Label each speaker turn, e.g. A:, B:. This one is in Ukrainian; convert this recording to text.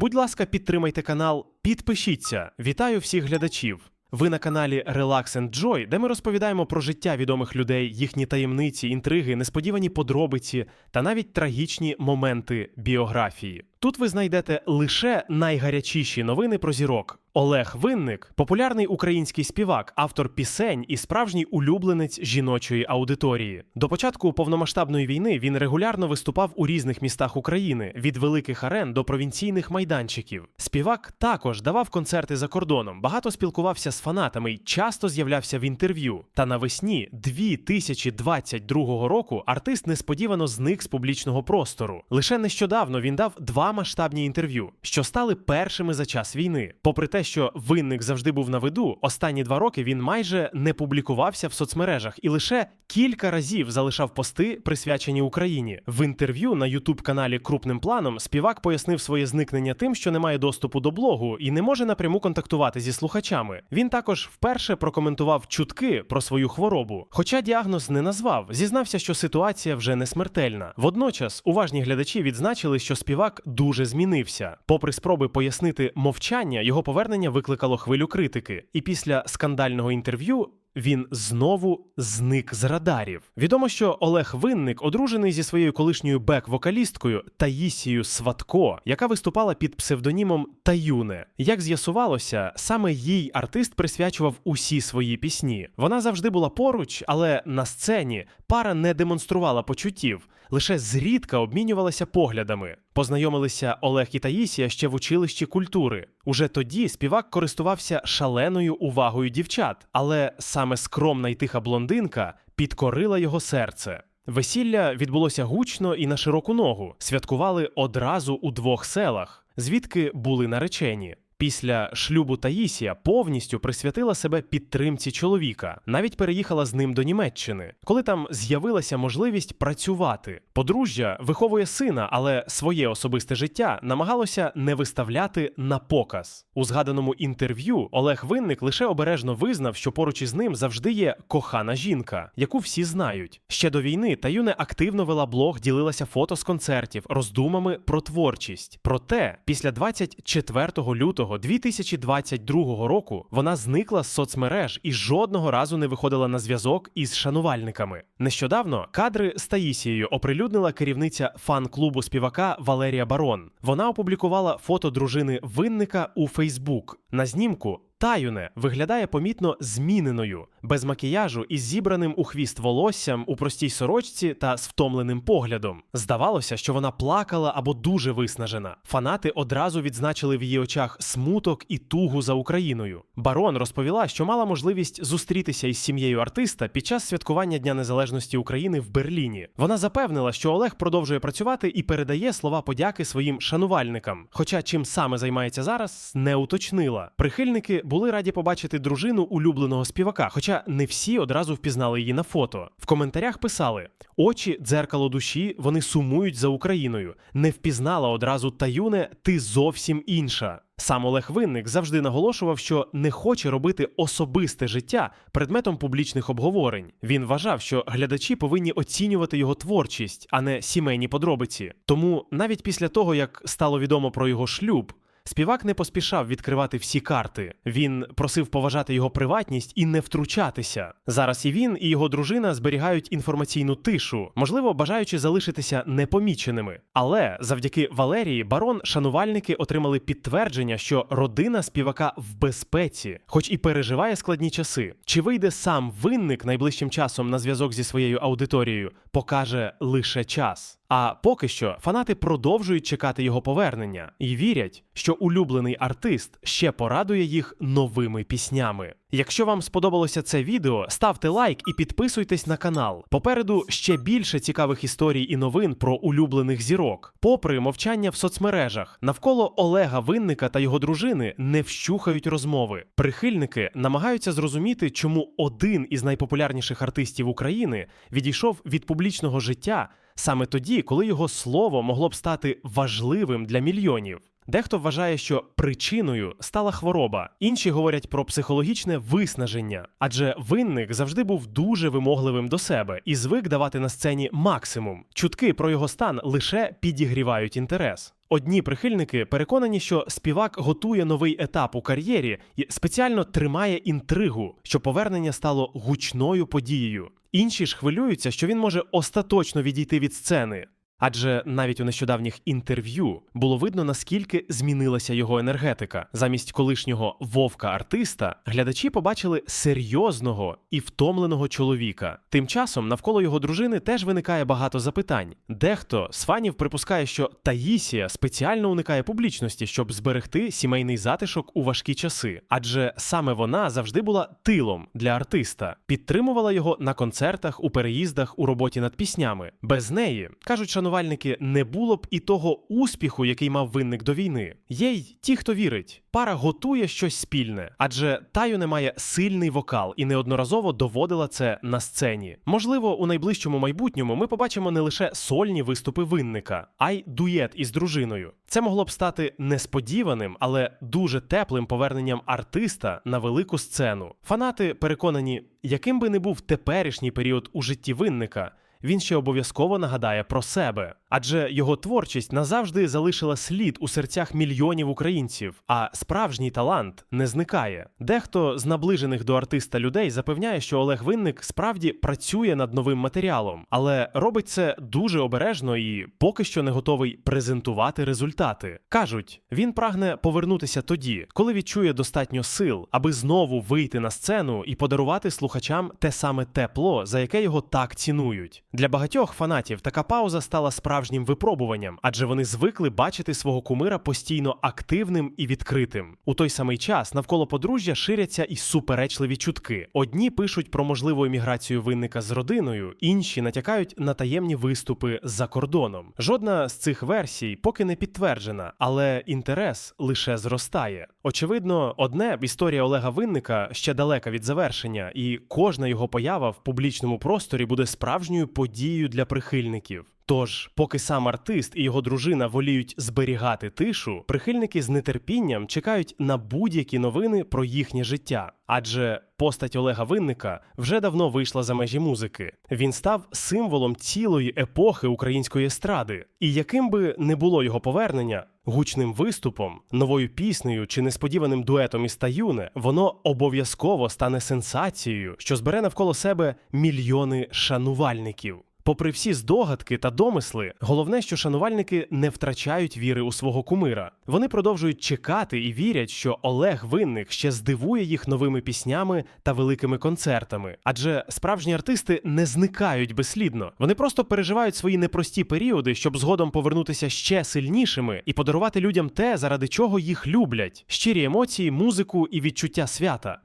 A: Будь ласка, підтримайте канал, підпишіться. Вітаю всіх глядачів. Ви на каналі Relax and Joy, де ми розповідаємо про життя відомих людей, їхні таємниці, інтриги, несподівані подробиці та навіть трагічні моменти біографії. Тут ви знайдете лише найгарячіші новини про зірок. Олег Винник популярний український співак, автор пісень і справжній улюбленець жіночої аудиторії. До початку повномасштабної війни він регулярно виступав у різних містах України від великих арен до провінційних майданчиків. Співак також давав концерти за кордоном, багато спілкувався з фанатами й часто з'являвся в інтерв'ю. Та навесні 2022 року артист несподівано зник з публічного простору. Лише нещодавно він дав два масштабні інтерв'ю, що стали першими за час війни. Попри те, що винник завжди був на виду, останні два роки він майже не публікувався в соцмережах і лише кілька разів залишав пости, присвячені Україні. В інтерв'ю на ютуб каналі Крупним планом співак пояснив своє зникнення тим, що не має доступу до блогу і не може напряму контактувати зі слухачами. Він також вперше прокоментував чутки про свою хворобу, хоча діагноз не назвав, зізнався, що ситуація вже не смертельна. Водночас уважні глядачі відзначили, що співак дуже змінився. Попри спроби пояснити мовчання, його повернення викликало хвилю критики. І після скандального інтерв'ю. Він знову зник з радарів. Відомо, що Олег Винник одружений зі своєю колишньою бек-вокалісткою Таїсією Сватко, яка виступала під псевдонімом Таюне. Як з'ясувалося, саме їй артист присвячував усі свої пісні. Вона завжди була поруч, але на сцені пара не демонструвала почуттів, лише зрідка обмінювалася поглядами. Познайомилися Олег і Таїсія ще в училищі культури. Уже тоді співак користувався шаленою увагою дівчат, але саме скромна й тиха блондинка підкорила його серце. Весілля відбулося гучно і на широку ногу. Святкували одразу у двох селах, звідки були наречені. Після шлюбу Таїсія повністю присвятила себе підтримці чоловіка, навіть переїхала з ним до Німеччини, коли там з'явилася можливість працювати. Подружжя виховує сина, але своє особисте життя намагалося не виставляти на показ. У згаданому інтерв'ю Олег Винник лише обережно визнав, що поруч із ним завжди є кохана жінка, яку всі знають. Ще до війни Таюне активно вела блог, ділилася фото з концертів, роздумами про творчість. Проте, після 24 лютого 2022 року вона зникла з соцмереж і жодного разу не виходила на зв'язок із шанувальниками. Нещодавно кадри з Таїсією оприлюднила керівниця фан-клубу співака Валерія Барон. Вона опублікувала фото дружини винника у Фейсбук. На знімку Таюне виглядає помітно зміненою, без макіяжу і зібраним у хвіст волоссям у простій сорочці та з втомленим поглядом. Здавалося, що вона плакала або дуже виснажена. Фанати одразу відзначили в її очах смуток і тугу за Україною. Барон розповіла, що мала можливість зустрітися із сім'єю артиста під час святкування Дня Незалежності України в Берліні. Вона запевнила, що Олег продовжує працювати і передає слова подяки своїм шанувальникам. Хоча чим саме займається зараз, не уточнила. Прихильники були раді побачити дружину улюбленого співака, хоча не всі одразу впізнали її на фото. В коментарях писали: очі, дзеркало душі, вони сумують за Україною. Не впізнала одразу Таюне, ти зовсім інша. Сам Олег Винник завжди наголошував, що не хоче робити особисте життя предметом публічних обговорень. Він вважав, що глядачі повинні оцінювати його творчість, а не сімейні подробиці. Тому навіть після того, як стало відомо про його шлюб, Співак не поспішав відкривати всі карти. Він просив поважати його приватність і не втручатися. Зараз і він, і його дружина зберігають інформаційну тишу, можливо, бажаючи залишитися непоміченими. Але завдяки Валерії барон шанувальники отримали підтвердження, що родина співака в безпеці, хоч і переживає складні часи. Чи вийде сам винник найближчим часом на зв'язок зі своєю аудиторією, покаже лише час. А поки що фанати продовжують чекати його повернення і вірять, що улюблений артист ще порадує їх новими піснями. Якщо вам сподобалося це відео, ставте лайк і підписуйтесь на канал. Попереду ще більше цікавих історій і новин про улюблених зірок. Попри мовчання в соцмережах, навколо Олега Винника та його дружини не вщухають розмови. Прихильники намагаються зрозуміти, чому один із найпопулярніших артистів України відійшов від публічного життя саме тоді, коли його слово могло б стати важливим для мільйонів. Дехто вважає, що причиною стала хвороба, інші говорять про психологічне виснаження, адже винник завжди був дуже вимогливим до себе і звик давати на сцені максимум. Чутки про його стан лише підігрівають інтерес. Одні прихильники переконані, що співак готує новий етап у кар'єрі і спеціально тримає інтригу, що повернення стало гучною подією. Інші ж хвилюються, що він може остаточно відійти від сцени. Адже навіть у нещодавніх інтерв'ю було видно, наскільки змінилася його енергетика. Замість колишнього вовка-артиста глядачі побачили серйозного і втомленого чоловіка. Тим часом навколо його дружини теж виникає багато запитань. Дехто з фанів припускає, що Таїсія спеціально уникає публічності, щоб зберегти сімейний затишок у важкі часи, адже саме вона завжди була тилом для артиста, підтримувала його на концертах, у переїздах, у роботі над піснями. Без неї кажуть, шанувальники, не було б і того успіху, який мав винник до війни. Є й ті, хто вірить. Пара готує щось спільне, адже Таю не має сильний вокал і неодноразово доводила це на сцені. Можливо, у найближчому майбутньому ми побачимо не лише сольні виступи винника, а й дуєт із дружиною. Це могло б стати несподіваним, але дуже теплим поверненням артиста на велику сцену. Фанати переконані, яким би не був теперішній період у житті винника. Він ще обов'язково нагадає про себе, адже його творчість назавжди залишила слід у серцях мільйонів українців, а справжній талант не зникає. Дехто з наближених до артиста людей запевняє, що Олег Винник справді працює над новим матеріалом, але робить це дуже обережно і поки що не готовий презентувати результати. кажуть, він прагне повернутися тоді, коли відчує достатньо сил, аби знову вийти на сцену і подарувати слухачам те саме тепло, за яке його так цінують. Для багатьох фанатів така пауза стала справжнім випробуванням, адже вони звикли бачити свого кумира постійно активним і відкритим. У той самий час навколо подружжя ширяться і суперечливі чутки. Одні пишуть про можливу еміграцію винника з родиною, інші натякають на таємні виступи за кордоном. Жодна з цих версій поки не підтверджена, але інтерес лише зростає. Очевидно, одне історія Олега Винника ще далека від завершення, і кожна його поява в публічному просторі буде справжньою подією для прихильників. Тож, поки сам артист і його дружина воліють зберігати тишу, прихильники з нетерпінням чекають на будь-які новини про їхнє життя. Адже постать Олега Винника вже давно вийшла за межі музики. Він став символом цілої епохи української естради. І яким би не було його повернення, гучним виступом, новою піснею чи несподіваним дуетом із Таюне, воно обов'язково стане сенсацією, що збере навколо себе мільйони шанувальників. Попри всі здогадки та домисли, головне, що шанувальники не втрачають віри у свого кумира. Вони продовжують чекати і вірять, що Олег Винник ще здивує їх новими піснями та великими концертами. Адже справжні артисти не зникають безслідно. Вони просто переживають свої непрості періоди, щоб згодом повернутися ще сильнішими і подарувати людям те, заради чого їх люблять: щирі емоції, музику і відчуття свята.